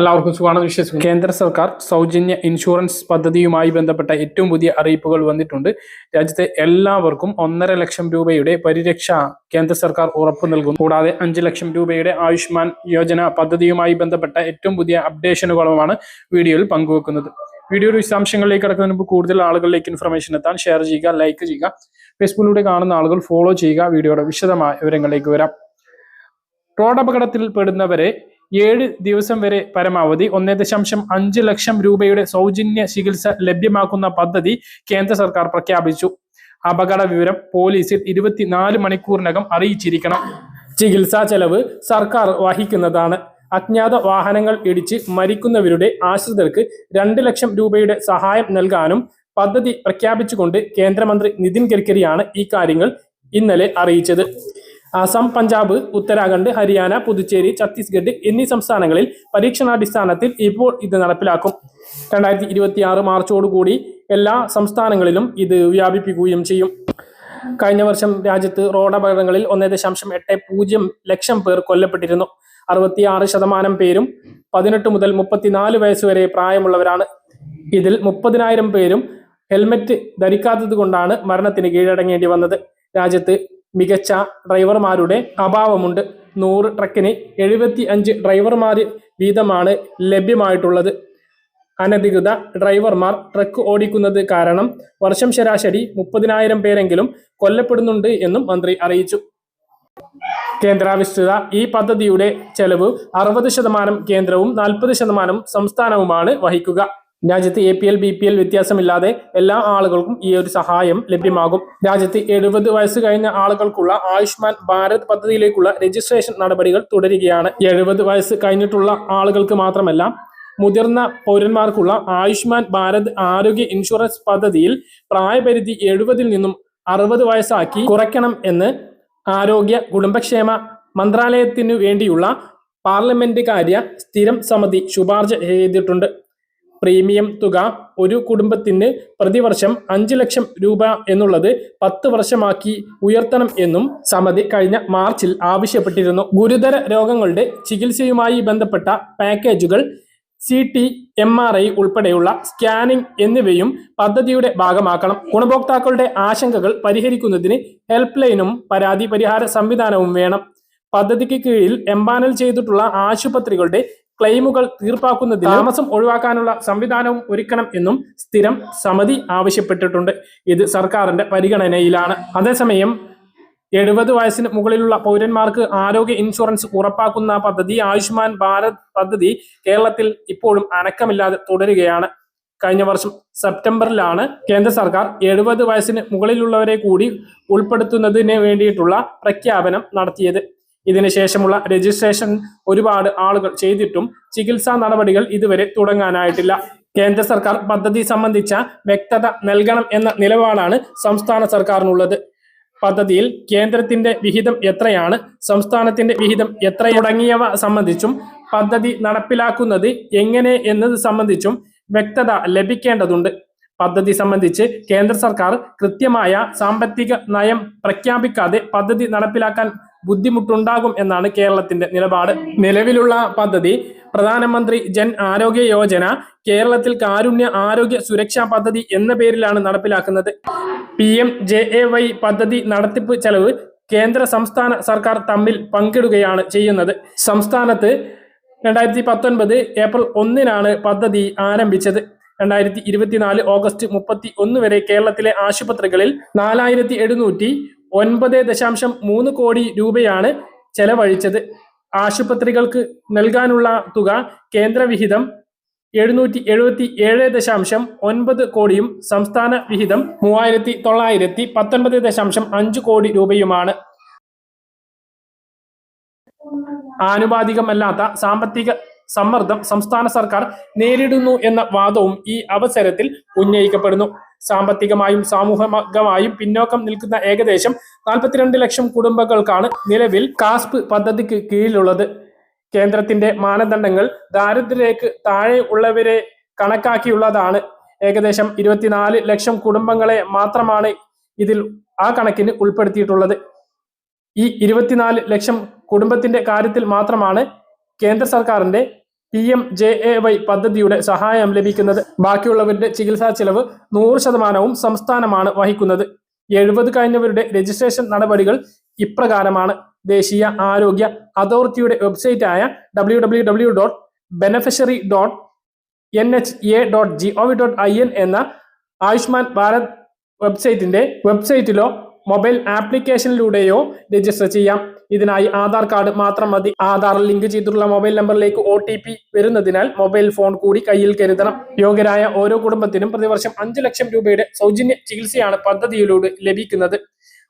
എല്ലാവർക്കും സുഖമാണെന്ന് വിശ്വസിക്കുന്നു. കേന്ദ്ര സർക്കാർ സൗജന്യ ഇൻഷുറൻസ് പദ്ധതിയുമായി ബന്ധപ്പെട്ട ഏറ്റവും പുതിയ അറിയിപ്പുകൾ വന്നിട്ടുണ്ട്. രാജ്യത്തെ എല്ലാവർക്കും ഒന്നര ലക്ഷം രൂപയുടെ പരിരക്ഷ കേന്ദ്ര സർക്കാർ ഉറപ്പു നൽകുന്നു. കൂടാതെ അഞ്ച് ലക്ഷം രൂപയുടെ ആയുഷ്മാൻ യോജന പദ്ധതിയുമായി ബന്ധപ്പെട്ട ഏറ്റവും പുതിയ അപ്ഡേഷനുകളുമാണ് വീഡിയോയിൽ പങ്കുവെക്കുന്നത്. വീഡിയോയുടെ വിശദാംശങ്ങളിലേക്ക് കടക്കുന്നതിന് മുമ്പ് കൂടുതൽ ആളുകളിലേക്ക് ഇൻഫർമേഷൻ എത്താൻ ഷെയർ ചെയ്യുക ലൈക്ക് ചെയ്യുക. ഫേസ്ബുക്കിലൂടെ കാണുന്ന ആളുകൾ ഫോളോ ചെയ്യുക. വീഡിയോയുടെ വിശദമായ വിവരങ്ങളിലേക്ക് വരാം. റോഡ് അപകടത്തിൽ പെടുന്നവരെ ഏഴ് ദിവസം വരെ പരമാവധി ഒന്നേ ദശാംശം അഞ്ച് ലക്ഷം രൂപയുടെ സൗജന്യ ചികിത്സ ലഭ്യമാക്കുന്ന പദ്ധതി കേന്ദ്ര സർക്കാർ പ്രഖ്യാപിച്ചു. അപകട വിവരം പോലീസിൽ ഇരുപത്തിനാല് മണിക്കൂറിനകം അറിയിച്ചിരിക്കണം. ചികിത്സാ ചെലവ് സർക്കാർ വഹിക്കുന്നതാണ്. അജ്ഞാത വാഹനങ്ങൾ ഇടിച്ച് മരിക്കുന്നവരുടെ ആശ്രിതർക്ക് രണ്ട് ലക്ഷം രൂപയുടെ സഹായം നൽകാനും പദ്ധതി പ്രഖ്യാപിച്ചുകൊണ്ട് കേന്ദ്രമന്ത്രി നിതിൻ ഗഡ്കരിയാണ് ഈ കാര്യങ്ങൾ ഇന്നലെ അറിയിച്ചത്. ആസാം പഞ്ചാബ് ഉത്തരാഖണ്ഡ് ഹരിയാന പുതുച്ചേരി ഛത്തീസ്ഗഡ് എന്നീ സംസ്ഥാനങ്ങളിൽ പരീക്ഷണാടിസ്ഥാനത്തിൽ ഇപ്പോൾ ഇത് നടപ്പിലാക്കും. രണ്ടായിരത്തി ഇരുപത്തി ആറ് മാർച്ചോടുകൂടി എല്ലാ സംസ്ഥാനങ്ങളിലും ഇത് വ്യാപിപ്പിക്കുകയും ചെയ്യും. കഴിഞ്ഞ വർഷം രാജ്യത്ത് റോഡ് അപകടങ്ങളിൽ ഒന്നേ ദശാംശം എട്ട് പൂജ്യം ലക്ഷം പേർ കൊല്ലപ്പെട്ടിരുന്നു. അറുപത്തിയാറ് ശതമാനം പേരും പതിനെട്ട് മുതൽ മുപ്പത്തിനാല് വയസ്സ് വരെ പ്രായമുള്ളവരാണ്. ഇതിൽ മുപ്പതിനായിരം പേരും ഹെൽമറ്റ് ധരിക്കാത്തത് കൊണ്ടാണ് മരണത്തിന് കീഴടങ്ങേണ്ടി വന്നത്. രാജ്യത്ത് മികച്ച ഡ്രൈവർമാരുടെ അഭാവമുണ്ട്. നൂറ് ട്രക്കിന് എഴുപത്തി അഞ്ച് ഡ്രൈവർമാർ വീതമാണ് ലഭ്യമായിട്ടുള്ളത്. അനധികൃത ഡ്രൈവർമാർ ട്രക്ക് ഓടിക്കുന്നത് കാരണം വർഷം ശരാശരി മുപ്പതിനായിരം പേരെങ്കിലും കൊല്ലപ്പെടുന്നുണ്ട് എന്നും മന്ത്രി അറിയിച്ചു. കേന്ദ്രാവിഷ്ഠിത ഈ പദ്ധതിയുടെ ചെലവ് അറുപത് ശതമാനം കേന്ദ്രവും നാൽപ്പത് ശതമാനം സംസ്ഥാനവുമാണ് വഹിക്കുക. രാജ്യത്ത് A P L B P L വ്യത്യാസമില്ലാതെ എല്ലാ ആളുകൾക്കും ഈ ഒരു സഹായം ലഭ്യമാകും. രാജ്യത്ത് എഴുപത് വയസ്സ് കഴിഞ്ഞ ആളുകൾക്കുള്ള ആയുഷ്മാൻ ഭാരത് പദ്ധതിയിലേക്കുള്ള രജിസ്ട്രേഷൻ നടപടികൾ തുടരുകയാണ്. എഴുപത് വയസ്സ് കഴിഞ്ഞിട്ടുള്ള ആളുകൾക്ക് മാത്രമല്ല മുതിർന്ന പൗരന്മാർക്കുള്ള ആയുഷ്മാൻ ഭാരത് ആരോഗ്യ ഇൻഷുറൻസ് പദ്ധതിയിൽ പ്രായപരിധി എഴുപതിൽ നിന്നും അറുപത് വയസ്സാക്കി കുറയ്ക്കണം എന്ന് ആരോഗ്യ കുടുംബക്ഷേമ മന്ത്രാലയത്തിനു വേണ്ടിയുള്ള പാർലമെന്റ് കാര്യ സ്ഥിരം സമിതി ശുപാർശ ചെയ്തിട്ടുണ്ട്. പ്രീമിയം തുക ഒരു കുടുംബത്തിന് പ്രതിവർഷം അഞ്ച് ലക്ഷം രൂപ എന്നുള്ളത് പത്ത് വർഷമാക്കി ഉയർത്തണം എന്നും സമിതി കഴിഞ്ഞ മാർച്ചിൽ ആവശ്യപ്പെട്ടിരുന്നു. ഗുരുതര രോഗങ്ങളുടെ ചികിത്സയുമായി ബന്ധപ്പെട്ട പാക്കേജുകൾ C T M R I ഉൾപ്പെടെയുള്ള സ്കാനിംഗ് എന്നിവയും പദ്ധതിയുടെ ഭാഗമാക്കണം. ഗുണഭോക്താക്കളുടെ ആശങ്കകൾ പരിഹരിക്കുന്നതിന് ഹെൽപ്പ് ലൈനും പരാതി പരിഹാര സംവിധാനവും വേണം. പദ്ധതിക്ക് കീഴിൽ എംപാനൽ ചെയ്തിട്ടുള്ള ആശുപത്രികളുടെ ക്ലെയിമുകൾ തീർപ്പാക്കുന്നതിന് താമസം ഒഴിവാക്കാനുള്ള സംവിധാനവും ഒരുക്കണം എന്നും സ്ഥിരം സമിതി ആവശ്യപ്പെട്ടിട്ടുണ്ട്. ഇത് സർക്കാരിന്റെ പരിഗണനയിലാണ്. അതേസമയം എഴുപത് വയസ്സിന് മുകളിലുള്ള പൗരന്മാർക്ക് ആരോഗ്യ ഇൻഷുറൻസ് ഉറപ്പാക്കുന്ന പദ്ധതി ആയുഷ്മാൻ ഭാരത് പദ്ധതി കേരളത്തിൽ ഇപ്പോഴും അനക്കമില്ലാതെ തുടരുകയാണ്. കഴിഞ്ഞ വർഷം സെപ്റ്റംബറിലാണ് കേന്ദ്ര സർക്കാർ എഴുപത് വയസ്സിന് മുകളിലുള്ളവരെ കൂടി ഉൾപ്പെടുത്തുന്നതിന് വേണ്ടിയിട്ടുള്ള പ്രഖ്യാപനം നടത്തിയത്. ഇതിനുശേഷമുള്ള രജിസ്ട്രേഷൻ ഒരുപാട് ആളുകൾ ചെയ്തിട്ടും ചികിത്സാ നടപടികൾ ഇതുവരെ തുടങ്ങാനായിട്ടില്ല. കേന്ദ്ര സർക്കാർ പദ്ധതി സംബന്ധിച്ച വ്യക്തത നൽകണം എന്ന നിലപാടാണ് സംസ്ഥാന സർക്കാരിനുള്ളത്. പദ്ധതിയിൽ കേന്ദ്രത്തിന്റെ വിഹിതം എത്രയാണ് സംസ്ഥാനത്തിന്റെ വിഹിതം എത്ര തുടങ്ങിയവ സംബന്ധിച്ചും പദ്ധതി നടപ്പിലാക്കുന്നത് എങ്ങനെ എന്നത് സംബന്ധിച്ചും വ്യക്തത ലഭിക്കേണ്ടതുണ്ട്. പദ്ധതി സംബന്ധിച്ച് കേന്ദ്ര സർക്കാർ കൃത്യമായ സാമ്പത്തിക നയം പ്രഖ്യാപിക്കാതെ പദ്ധതി നടപ്പിലാക്കാൻ ബുദ്ധിമുട്ടുണ്ടാകും എന്നാണ് കേരളത്തിന്റെ നിലപാട്. നിലവിലുള്ള പദ്ധതി പ്രധാനമന്ത്രി ജൻ ആരോഗ്യ യോജന കേരളത്തിൽ കാരുണ്യ ആരോഗ്യ സുരക്ഷാ പദ്ധതി എന്ന പേരിലാണ് നടപ്പിലാക്കുന്നത്. P M J A Y പദ്ധതി നടത്തിപ്പ് ചെലവ് കേന്ദ്ര സംസ്ഥാന സർക്കാർ തമ്മിൽ പങ്കിടുകയാണ് ചെയ്യുന്നത്. സംസ്ഥാനത്ത് രണ്ടായിരത്തി പത്തൊൻപത് ഏപ്രിൽ ഒന്നിനാണ് പദ്ധതി ആരംഭിച്ചത്. രണ്ടായിരത്തി ഇരുപത്തിനാല് ഓഗസ്റ്റ് മുപ്പത്തി ഒന്ന് വരെ കേരളത്തിലെ ആശുപത്രികളിൽ നാലായിരത്തി എഴുന്നൂറ്റി ഒൻപത് ദശാംശം മൂന്ന് കോടി രൂപയാണ് ചെലവഴിച്ചത്. ആശുപത്രികൾക്ക് നൽകാനുള്ള തുക കേന്ദ്രവിഹിതം എഴുന്നൂറ്റി എഴുപത്തി ഏഴ് ദശാംശം ഒൻപത് കോടിയും സംസ്ഥാന വിഹിതം മൂവായിരത്തി തൊള്ളായിരത്തി പത്തൊൻപത് ദശാംശം അഞ്ച് കോടി രൂപയുമാണ്. ആനുപാതികമല്ലാത്ത സാമ്പത്തിക സമ്മർദ്ദം സംസ്ഥാന സർക്കാർ നേരിടുന്നു എന്ന വാദവും ഈ അവസരത്തിൽ ഉന്നയിക്കപ്പെടുന്നു. സാമ്പത്തികമായും സാമൂഹികമായും പിന്നോക്കം നിൽക്കുന്ന ഏകദേശം നാൽപ്പത്തിരണ്ട് ലക്ഷം കുടുംബങ്ങൾക്കാണ് നിലവിൽ കാസ്പ് പദ്ധതിക്ക് കീഴിലുള്ളത്. കേന്ദ്രത്തിന്റെ മാനദണ്ഡങ്ങൾ ദാരിദ്ര്യക്ക് താഴെ ഉള്ളവരെ കണക്കാക്കിയുള്ളതാണ്. ഏകദേശം ഇരുപത്തിനാല് ലക്ഷം കുടുംബങ്ങളെ മാത്രമാണ് ഇതിൽ ആ കണക്കിന് ഉൾപ്പെടുത്തിയിട്ടുള്ളത്. ഈ ഇരുപത്തിനാല് ലക്ഷം കുടുംബത്തിന്റെ കാര്യത്തിൽ മാത്രമാണ് കേന്ദ്ര സർക്കാരിന്റെ P M J A Y പദ്ധതിയുടെ സഹായം ലഭിക്കുന്നത് ബാക്കിയുള്ളവരുടെ ചികിത്സാ ചെലവ് നൂറ് ശതമാനവും സംസ്ഥാനമാണ് വഹിക്കുന്നത്. എഴുപത് കഴിഞ്ഞവരുടെ രജിസ്ട്രേഷൻ നടപടികൾ ഇപ്രകാരമാണ്. ദേശീയ ആരോഗ്യ അതോറിറ്റിയുടെ വെബ്സൈറ്റായ W W W dot beneficiary dot N H A dot G O V dot I N എന്ന ആയുഷ്മാൻ ഭാരത് വെബ്സൈറ്റിന്റെ വെബ്സൈറ്റിലോ മൊബൈൽ ആപ്ലിക്കേഷനിലൂടെയോ രജിസ്റ്റർ ചെയ്യാം. ഇതിനായി ആധാർ കാർഡ് മാത്രം മതി. ആധാർ ലിങ്ക് ചെയ്തിട്ടുള്ള മൊബൈൽ നമ്പറിലേക്ക് ഒ വരുന്നതിനാൽ മൊബൈൽ ഫോൺ കൂടി കയ്യിൽ കരുതണം. യോഗ്യരായ ഓരോ കുടുംബത്തിനും പ്രതിവർഷം അഞ്ചു ലക്ഷം രൂപയുടെ സൗജന്യ ചികിത്സയാണ് പദ്ധതിയിലൂടെ ലഭിക്കുന്നത്.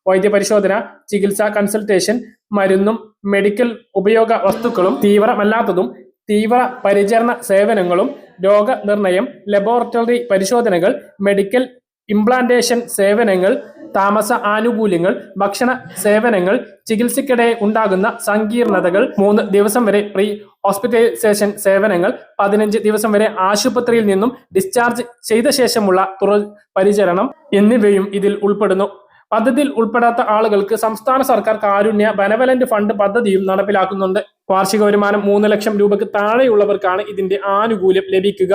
വൈദ്യപരിശോധന ചികിത്സ കൺസൾട്ടേഷൻ മരുന്നും മെഡിക്കൽ ഉപയോഗ വസ്തുക്കളും തീവ്രമല്ലാത്തതും തീവ്ര പരിചരണ സേവനങ്ങളും രോഗനിർണയം ലബോറട്ടറി പരിശോധനകൾ മെഡിക്കൽ ഇംപ്ലാന്റേഷൻ സേവനങ്ങൾ താമസ ആനുകൂല്യങ്ങൾ ഭക്ഷണ സേവനങ്ങൾ ചികിത്സയ്ക്കിടെ ഉണ്ടാകുന്ന സങ്കീർണതകൾ മൂന്ന് ദിവസം വരെ പ്രീ ഹോസ്പിറ്റലൈസേഷൻ സേവനങ്ങൾ പതിനഞ്ച് ദിവസം വരെ ആശുപത്രിയിൽ നിന്നും ഡിസ്ചാർജ് ചെയ്ത ശേഷമുള്ള തുറ പരിചരണം എന്നിവയും ഇതിൽ ഉൾപ്പെടുന്നു. പദ്ധതിയിൽ ഉൾപ്പെടാത്ത ആളുകൾക്ക് സംസ്ഥാന സർക്കാർ കാരുണ്യ ബനവലന്റ് ഫണ്ട് പദ്ധതിയും നടപ്പിലാക്കുന്നുണ്ട്. വാർഷിക വരുമാനം മൂന്ന് ലക്ഷം രൂപയ്ക്ക് താഴെയുള്ളവർക്കാണ് ഇതിന്റെ ആനുകൂല്യം ലഭിക്കുക.